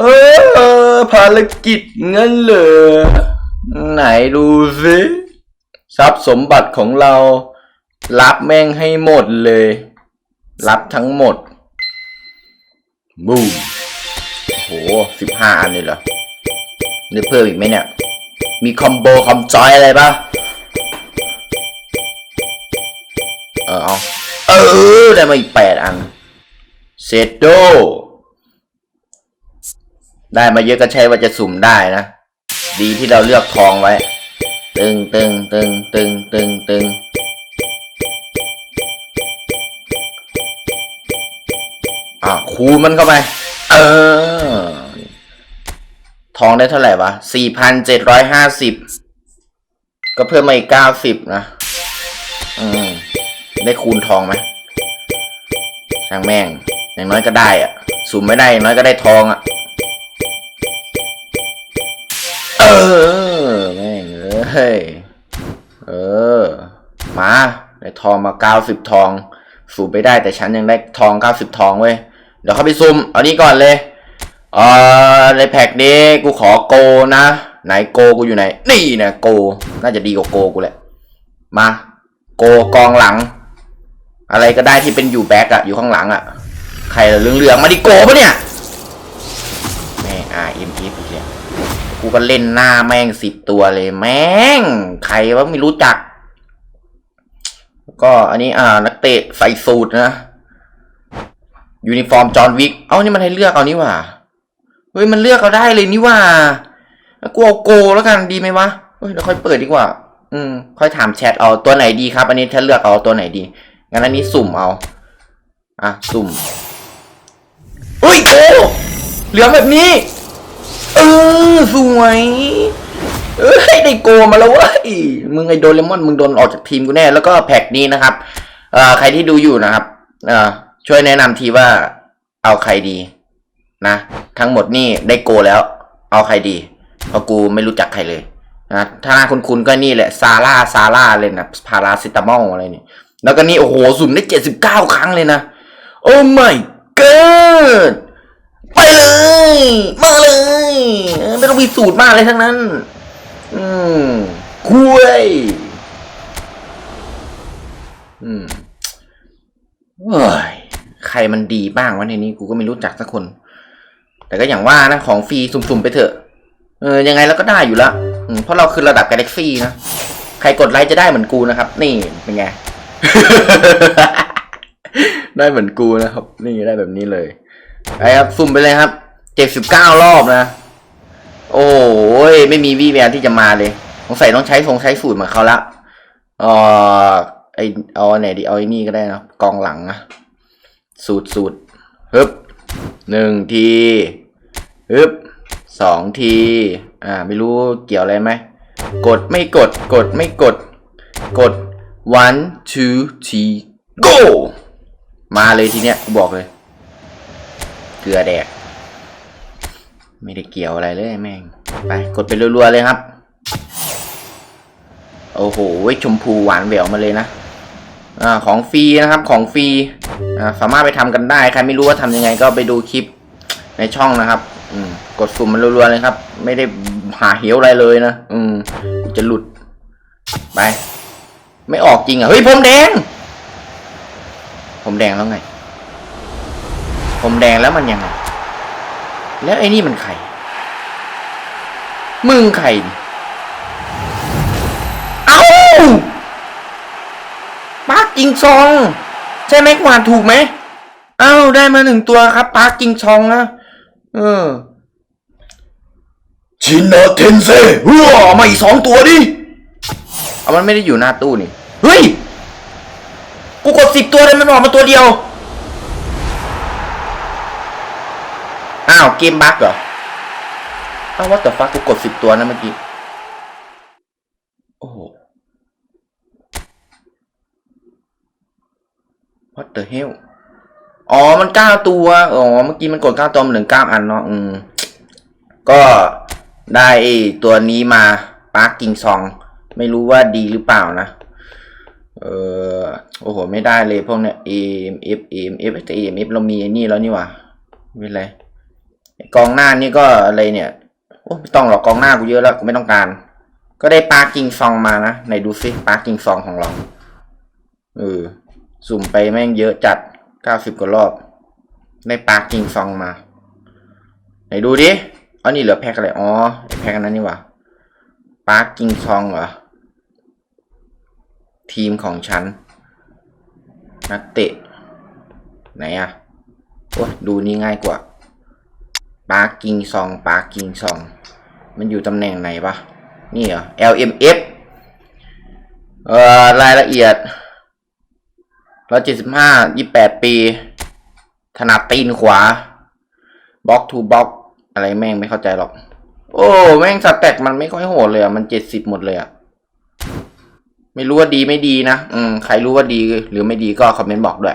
เออภารกิจเงั้นเหรอไหนดูสิทรัพย์สมบัติของเรา รับแม่งให้หมดเลย รับทั้งหมด บูมโหสิบห้าอันเลยเหรอได้เพิ่มอีกไหมเนี่ย มีคอมโบคอมจอยอะไรปะเออเอาเออ ได้มาอีกแปดอัน เซโด ได้มาเยอะก็ใช่ว่าจะสุ่มได้นะ ดีที่เราเลือกทองไว้ ตึงตึงตึงตึงตึงตึงอะคูณมันเข้าไป เออ ทองได้เท่าไหร่วะสี่พันเจ็ดร้อยห้าสิบก็เพิ่มมาอีกเก้าสิบนะ อืม ได้คูณทองไหมช่างแม่ง อย่างน้อยก็ได้อะสุ่มไม่ได้ อย่างน้อยก็ได้ทองอะ ออแม่งเอ้ยเออ มาได้ทองมาเก้าสิบทองสุ่มไม่ได้แต่ฉันยังได้ทองเก้าสิบทองเว้ย เดี๋ยวเข้าไปซุ่มเอานี้ก่อนเลย เออในแพ็กนี้กูขอโกนะ ไหนโกกูอยู่ไหน นี่นะโก น่าจะดีกว่าโกกูแหละ มา โกกองหลัง อะไรก็ได้ที่เป็นอยู่แบ็กอะอยู่ข้างหลังอะใครเหลืองๆมาดิโกปะเนี่ยแม่อาเอ็มพีอีกแล้ว กูก็เล่นหน้าแม่งสิบตัวเลยแม่ง ใครวะไม่รู้จัก ก็อันนี้อ่า นักเตะใส่สูตรนะ ยูนิฟอร์มจอห์นวิก เอ้านี่มันให้เลือกเอานี่ว่าเฮ้ยมันเลือกเอาได้เลยนี่ว่ากูเอาโกแล้วกันดีไหมวะเฮ้ยเดี๋ยวค่อยเปิดดีกว่า อืม ค่อยถามแชทเอาตัวไหนดีครับ อันนี้ถ้าเลือกเอาตัวไหนดี งั้นอันนี้สุ่มเอา อะ สุ่มเฮ้ยโกเหลือแบบนี้ เออสวยเอ้ยได้โกมาแล้วเว้ยมึงไอโดเรมอนมึงโดนออกจากทีมกูแน่ แล้วก็แพ็กนี้นะครับเอ่อใครที่ดูอยู่นะครับเอ่อช่วยแนะนำทีว่าเอาใครดีนะทั้งหมดนี่ได้โกแล้ว เอาใครดีเพราะกูไม่รู้จักใครเลยนะถ้าหน้าคุณก็นี่แหละซาร่าซาร่าเลยนะพาราซิตามอลอะไรนี่แล้วก็นี่โอ้โหสุ่มได้เจ็ดสิบเก้าครั้งเลยนะโอ้ my god ไปเลย มาเลยไม่ต้องมีสูตรมากเลยทั้งนั้น อืมคุยอืมเฮ้ยใครมันดีบ้างวะในนี้กูก็ไม่รู้จักสักคน แต่ก็อย่างว่านะของฟรีสุ่มๆไปเถอะ เออยังไงเราก็ได้อยู่แล้วอืมเพราะเราคือระดับกาแล็กซี่นะ ใครกดไลค์จะได้เหมือนกูนะครับ นี่เป็นไง ได้เหมือนกูนะครับ นี่ได้แบบนี้เลย ไปครับสุ่มไปเลยครับเจ็ดสิบเก้ารอบนะ โอ้ยไม่มีวี่แววที่จะมาเลยสงสัยต้องใช้ทรงใช้สูตรเหมือนเขาละเออไอเอาไหนดีเอาไอ้นี่ก็ได้นะกองหลังนะสูตรสูตรฮึบหนึ่งทีฮึบสองที อ่า ไม่รู้เกี่ยวอะไรไหม กดไม่กด กดไม่กด กด one two three go มาเลยทีเนี้ยกูบอกเลย กลือแดก ไม่ได้เกี่ยวอะไรเลยแม่ง ไป กดไปรัวๆเลยครับ โอ้โหชมพูหวานแหววมาเลยนะอของฟรีนะครับของฟรีสามารถไปทำกันได้ใครไม่รู้ว่าทำยังไงก็ไปดูคลิปในช่องนะครับ อืกดสุ่มมันรัวๆเลยครับ ไม่ได้หาเหวอะไรเลยนะอืมจะหลุด ไป ไม่ออกจริงอะเฮ้ยผมแดง ผมแดงแล้วไง ผมแดงแล้วมันยังไง แล้วไอ้นี่มันใคร มึงใครนี่เอ้าปาร์กิงซอง ใช่ไหมกวาดถูกไหม เอ้าได้มาหนึ่งตัวครับปาร์กิงซองนะ เออ ชินนาเทนเซ่หัวมาอีกสองตัวดิ เอามันไม่ได้อยู่หน้าตู้นี่ เฮ้ย กูกดสิบตัวเลยมันออกมาตัวเดียว อ้าวเกมบั๊กเหรออ้าวว่าแต่ฟักกูกดสิบตัวนะเมื่อกี้ โอ้โห what the hell อ๋อ มันเก้าตัว อ๋อ เมื่อกี้มันกดเก้าตัวมันเหลือเก้าอันเนาะ อืม ก็ได้ตัวนี้มาปาร์กกิงซอง ไม่รู้ว่าดีหรือเปล่านะ เออ โอ้โห ไม่ได้เลยพวกเนี้ย AMF AMF แต่ AMF เรามีไอ้นี่แล้วนี่หว่าไม่เป็นไร กองหน้านี่ก็อะไรเนี่ยโอ้ไม่ต้องหรอกกองหน้ากูเยอะแล้วกูไม่ต้องการ ก็ได้ปาร์กิงซองมานะไหนดูซิปาร์กิงซองของเราเออสุ่มไปแม่งเยอะจัดเก้าสิบกว่ารอบ ได้ปาร์กิงซองมา ไหนดูดิอ๋อนี่เหลือแพ็คอะไรอ๋อแพ็คอันนั้นนี่ว่าปาร์กิงซองเหรอทีมของฉัน นักเตะ ไหนอะโอ้ดูนี่ง่ายกว่า ปาร์กิงซองปาร์กิงซอง มันอยู่ตำแหน่งไหนปะนี่เหรอ LMF เอ่อรายละเอียดร้อยเจ็ดสิบห้ายี่แปดปี ถนัดตีนขวาบล็อกทูบล็อกอะไรแม่งไม่เข้าใจหรอก โอ้ แม่งสแต็กมันไม่ค่อยโหดเลยอะ มันเจ็ดสิบหมดเลยอะ ไม่รู้ว่าดีไม่ดีนะ อืม ใครรู้ว่าดีหรือไม่ดีก็คอมเมนต์บอกด้วย